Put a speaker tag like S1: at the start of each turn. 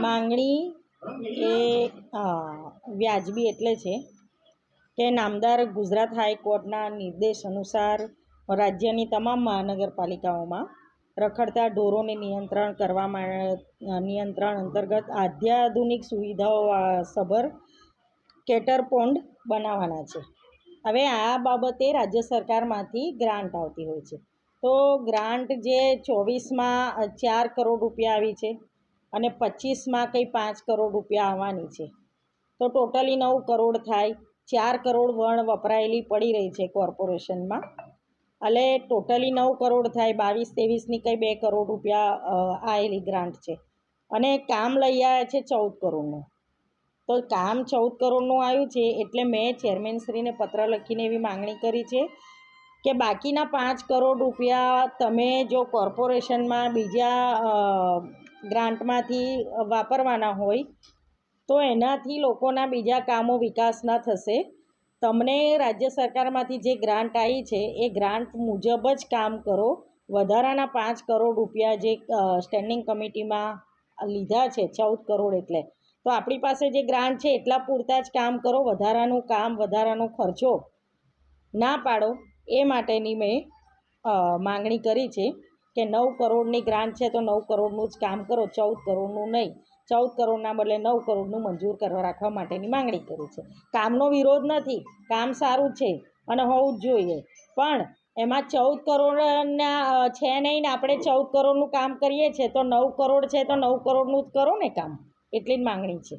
S1: માંગણી એ વ્યાજબી એટલે છે કે નામદાર ગુજરાત હાઈકોર્ટના નિર્દેશ અનુસાર રાજ્યની તમામ મહાનગરપાલિકાઓમાં રખડતા ઢોરોને નિયંત્રણ કરવામાં નિયંત્રણ અંતર્ગત અત્યાધુનિક સુવિધાઓ સભર કેટર પોન્ડ બનાવવાના છે. હવે આ બાબતે રાજ્ય સરકારમાંથી ગ્રાન્ટ આવતી હોય છે. તો ગ્રાન્ટ જે ચોવીસમાં ચાર કરોડ રૂપિયા આવી છે અને પચીસમાં કંઈ પાંચ કરોડ રૂપિયા આવવાની છે. તો ટોટલી નવ કરોડ થાય, ચાર કરોડ વણ વપરાયેલી પડી રહી છે કોર્પોરેશનમાં. એટલે ટોટલી નવ કરોડ થાય, બાવીસ ત્રેવીસની કંઈ બે કરોડ રૂપિયા આવેલી ગ્રાન્ટ છે. અને કામ લઈ આવ્યા છે ચૌદ કરોડનું. તો કામ ચૌદ કરોડનું આવ્યું છે એટલે મેં ચેરમેનશ્રીને પત્ર લખીને એવી માંગણી કરી છે કે બાકીના પાંચ કરોડ રૂપિયા તમે જો કોર્પોરેશનમાં બીજા ગ્રાન્ટમાંથી વાપરવાના હોય, તો એનાથી લોકોના બીજા કામો વિકાસના થશે. તમને રાજ્ય સરકારમાંથી જે ગ્રાન્ટ આવી છે, એ ગ્રાન્ટ મુજબ જ કામ કરો. વધારાના પાંચ કરોડ રૂપિયા જે સ્ટેન્ડિંગ કમિટીમાં લીધા છે, ચૌદ કરોડ એટલે, તો આપણી પાસે જે ગ્રાન્ટ છે, એટલા પૂરતા જ કામ કરો. વધારાનું કામ, વધારાનો ખર્ચો ના પાડો. એ માટેની મેં માંગણી કરી છે કે નવ કરોડની ગ્રાન્ટ છે તો નવ કરોડનું જ કામ કરો, ચૌદ કરોડનું નહીં. ચૌદ કરોડના બદલે નવ કરોડનું મંજૂર કરવા રાખવા માટેની માંગણી કરી છે. કામનો વિરોધ નથી, કામ સારું છે અને હોવું જ જોઈએ. પણ એમાં ચૌદ કરોડના છે નહીં ને આપણે ચૌદ કરોડનું કામ કરીએ છીએ તો નવ કરોડ છે તો નવ કરોડનું જ કરો ને કામ. એટલી જ માંગણી છે.